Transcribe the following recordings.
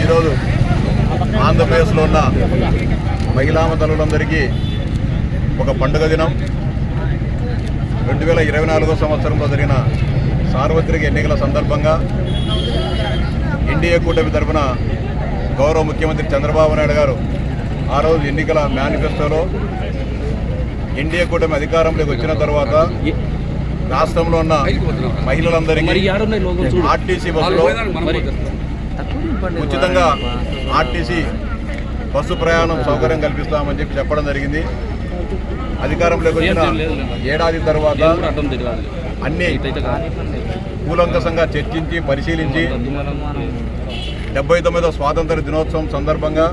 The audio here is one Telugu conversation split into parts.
ఈరోజు ఆంధ్రప్రదేశ్లో ఉన్న మహిళా తల్లులందరికీ ఒక పండుగ దినం. రెండు వేల ఇరవై నాలుగో సంవత్సరంలో జరిగిన సార్వత్రిక ఎన్నికల సందర్భంగా ఎన్డీఏ కూటమి తరఫున గౌరవ ముఖ్యమంత్రి చంద్రబాబు నాయుడు గారు ఆ రోజు ఎన్నికల మేనిఫెస్టోలో ఎన్డీఏ కూటమి అధికారంలోకి వచ్చిన తర్వాత రాష్ట్రంలో ఉన్న మహిళలందరికీ ఆర్టీసీ బస్సులో ఉచితంగా ఆర్టీసీ బస్సు ప్రయాణం సౌకర్యం కల్పిస్తామని చెప్పి చెప్పడం జరిగింది. అధికారంలోకి వచ్చిన ఏడాది తర్వాత అన్ని కూలంకసంగా చర్చించి పరిశీలించి డెబ్బై తొమ్మిదవ స్వాతంత్ర దినోత్సవం సందర్భంగా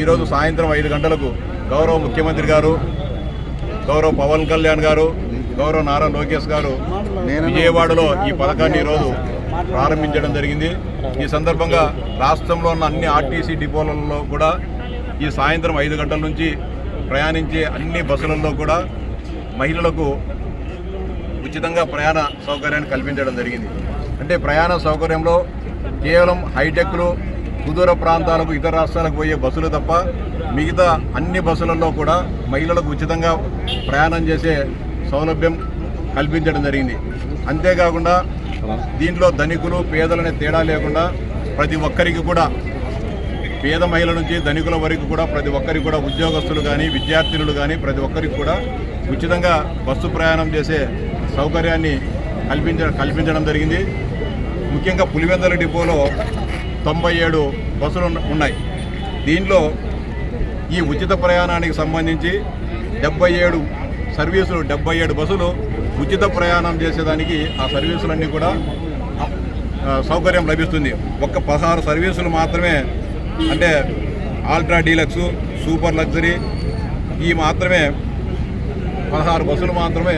ఈరోజు సాయంత్రం ఐదు గంటలకు గౌరవ ముఖ్యమంత్రి గారు గౌరవ పవన్ కళ్యాణ్ గారు గౌరవ నారా లోకేష్ గారు విజయవాడలో ఈ పథకాన్ని ఈరోజు ప్రారంభించడం జరిగింది. ఈ సందర్భంగా రాష్ట్రంలో ఉన్న అన్ని ఆర్టీసీ డిపోలలో కూడా ఈ సాయంత్రం ఐదు గంటల నుంచి ప్రయాణించే అన్ని బస్సులలో కూడా మహిళలకు ఉచితంగా ప్రయాణ సౌకర్యాన్ని కల్పించడం జరిగింది. అంటే ప్రయాణ సౌకర్యంలో కేవలం హైటెక్లు సుదూర ప్రాంతాలకు ఇతర రాష్ట్రాలకు పోయే బస్సులు తప్ప మిగతా అన్ని బస్సులలో కూడా మహిళలకు ఉచితంగా ప్రయాణం చేసే సౌలభ్యం కల్పించడం జరిగింది. అంతేకాకుండా దీంట్లో ధనికులు పేదలనే తేడా లేకుండా ప్రతి ఒక్కరికి కూడా పేద మహిళల నుంచి ధనికుల వరకు కూడా ప్రతి ఒక్కరికి కూడా ఉద్యోగస్తులు కానీ విద్యార్థినులు కానీ ప్రతి ఒక్కరికి కూడా ఉచితంగా బస్సు ప్రయాణం చేసే సౌకర్యాన్ని కల్పించ కల్పించడం జరిగింది. ముఖ్యంగా పులివెందల డిపోలో తొంభై ఏడు బస్సులు ఉన్నాయి. దీనిలో ఈ ఉచిత ప్రయాణానికి సంబంధించి డెబ్బై ఏడు సర్వీసులు డెబ్బై ఏడు బస్సులు ఉచిత ప్రయాణం చేసేదానికి ఆ సర్వీసులన్నీ కూడా సౌకర్యం లభిస్తుంది. ఒక్క పదహారు సర్వీసులు మాత్రమే అంటే ఆల్ట్రా డీలక్స్ సూపర్ లగ్జరీ ఈ మాత్రమే పదహారు బస్సులు మాత్రమే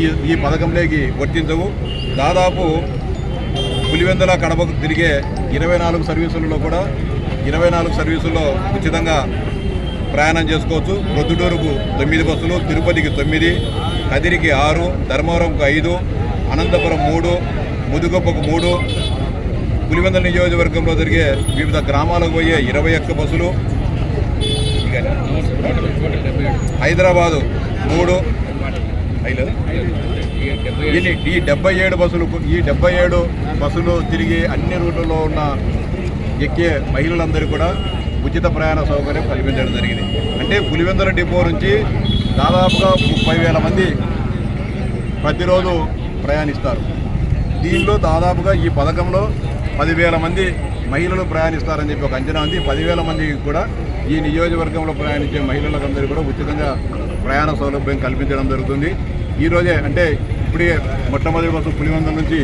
ఈ ఈ పథకంలోకి వర్తించవు. దాదాపు పులివెందుల కడపకు తిరిగే ఇరవై నాలుగు సర్వీసులలో కూడా ఇరవై నాలుగు సర్వీసుల్లో ఉచితంగా ప్రయాణం చేసుకోవచ్చు. ప్రొద్దుటూరుకు తొమ్మిది బస్సులు తిరుపతికి తొమ్మిది కదిరికి ఆరు ధర్మవరంకు ఐదు అనంతపురం మూడు ముదుగొప్పకు మూడు పులివెందుల నియోజకవర్గంలో జరిగే వివిధ గ్రామాలకు పోయే ఇరవై ఒక్క బస్సులు. హైదరాబాదు మూడు. ఈ- ఈ డెబ్బై ఏడు బస్సులు ఈ డెబ్బై ఏడు బస్సులు తిరిగి అన్ని రూట్లలో ఉన్న ఎక్కే మహిళలందరూ కూడా ఉచిత ప్రయాణ సౌకర్యం కల్పించడం జరిగింది. అంటే పులివెందుల డిపో నుంచి దాదాపుగా ముప్పై వేల మంది ప్రతిరోజు ప్రయాణిస్తారు. దీనిలో దాదాపుగా ఈ పథకంలో పదివేల మంది మహిళలు ప్రయాణిస్తారని చెప్పి ఒక అంచనా ఉంది. పదివేల మందికి కూడా ఈ నియోజకవర్గంలో ప్రయాణించే మహిళలకందరూ కూడా ఉచితంగా ప్రయాణ సౌలభ్యం కల్పించడం జరుగుతుంది. ఈరోజే అంటే ఇప్పుడే మొట్టమొదటి కోసం పులివందల నుంచి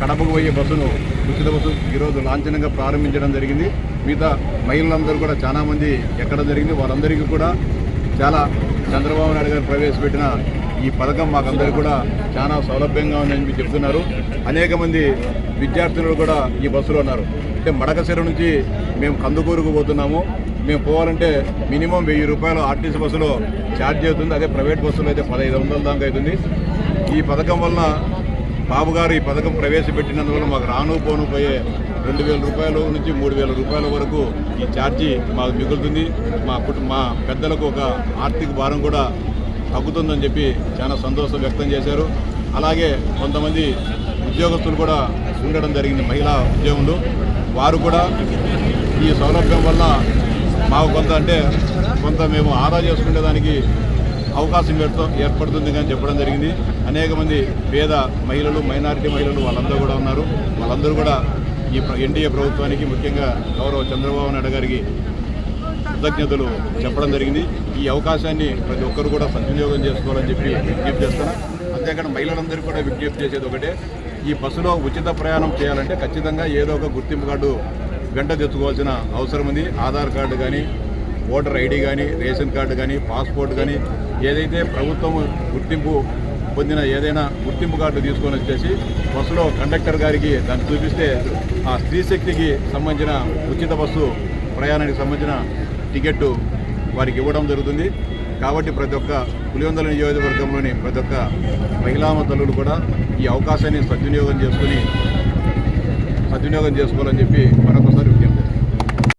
కడపకు పోయే బస్సును ఉచిత బస్సు ఈరోజు లాంఛనంగా ప్రారంభించడం జరిగింది. మిగతా మహిళలందరూ కూడా చాలామంది ఎక్కడం జరిగింది. వారందరికీ కూడా చాలా చంద్రబాబు నాయుడు గారు ప్రవేశపెట్టిన ఈ పథకం మాకందరికీ కూడా చాలా సౌలభ్యంగా ఉందని చెప్పి చెప్తున్నారు. అనేక మంది విద్యార్థులు కూడా ఈ బస్సులో ఉన్నారు. అంటే మడకశిర నుంచి మేము కందుకూరుకు పోతున్నాము. మేము పోవాలంటే మినిమం వెయ్యి రూపాయలు ఆర్టీసీ బస్సులో ఛార్జ్ అవుతుంది. అదే ప్రైవేట్ బస్సులో అయితే పదహైదు వందల దాకా అవుతుంది. ఈ పథకం వలన బాబు గారు ఈ పథకం ప్రవేశపెట్టినందువల్ల మాకు రాను పోను పోయే రెండు వేల రూపాయల నుంచి మూడు వేల రూపాయల వరకు ఈ ఛార్జీ మాకు మిగులుతుంది. మా కుటుంబ మా పెద్దలకు ఒక ఆర్థిక భారం కూడా తగ్గుతుందని చెప్పి చాలా సంతోషం వ్యక్తం చేశారు. అలాగే కొంతమంది ఉద్యోగస్తులు కూడా ఉండడం జరిగింది మహిళా ఉద్యోగులు. వారు కూడా ఈ సౌలభ్యం వల్ల మాకు కొంత అంటే కొంత మేము ఆదా చేసుకునేదానికి అవకాశం ఏర్పడుతుంది అని చెప్పడం జరిగింది. అనేక మంది పేద మహిళలు మైనారిటీ మహిళలు వాళ్ళందరూ కూడా ఉన్నారు. వాళ్ళందరూ కూడా ఈ ఎన్డీఏ ప్రభుత్వానికి ముఖ్యంగా గౌరవ చంద్రబాబు నాయుడు గారికి కృతజ్ఞతలు చెప్పడం జరిగింది. ఈ అవకాశాన్ని ప్రతి ఒక్కరు కూడా సద్వినియోగం చేసుకోవాలని చెప్పి విజ్ఞప్తి చేస్తున్నా. అంతేకాకుండా మహిళలందరూ కూడా విజ్ఞప్తి చేసేది ఒకటే. ఈ బస్సులో ఉచిత ప్రయాణం చేయాలంటే ఖచ్చితంగా ఏదో ఒక గుర్తింపు కార్డు వెంట తెచ్చుకోవాల్సిన అవసరం ఉంది. ఆధార్ కార్డు కానీ ఓటర్ ఐడి కానీ రేషన్ కార్డు కానీ పాస్పోర్ట్ కానీ ఏదైతే ప్రభుత్వం గుర్తింపు పొందిన ఏదైనా గుర్తింపు కార్డు తీసుకొని వచ్చేసి బస్సులో కండక్టర్ గారికి దాన్ని చూపిస్తే ఆ స్త్రీ శక్తికి సంబంధించిన ఉచిత బస్సు ప్రయాణానికి సంబంధించిన టికెట్ వారికి ఇవ్వడం జరుగుతుంది. కాబట్టి ప్రతి ఒక్క పులివందల నియోజకవర్గంలోని ప్రతి ఒక్క మహిళా తల్లులు కూడా ఈ అవకాశాన్ని సద్వినియోగం చేసుకుని సద్వినియోగం చేసుకోవాలని చెప్పి మరొకసారి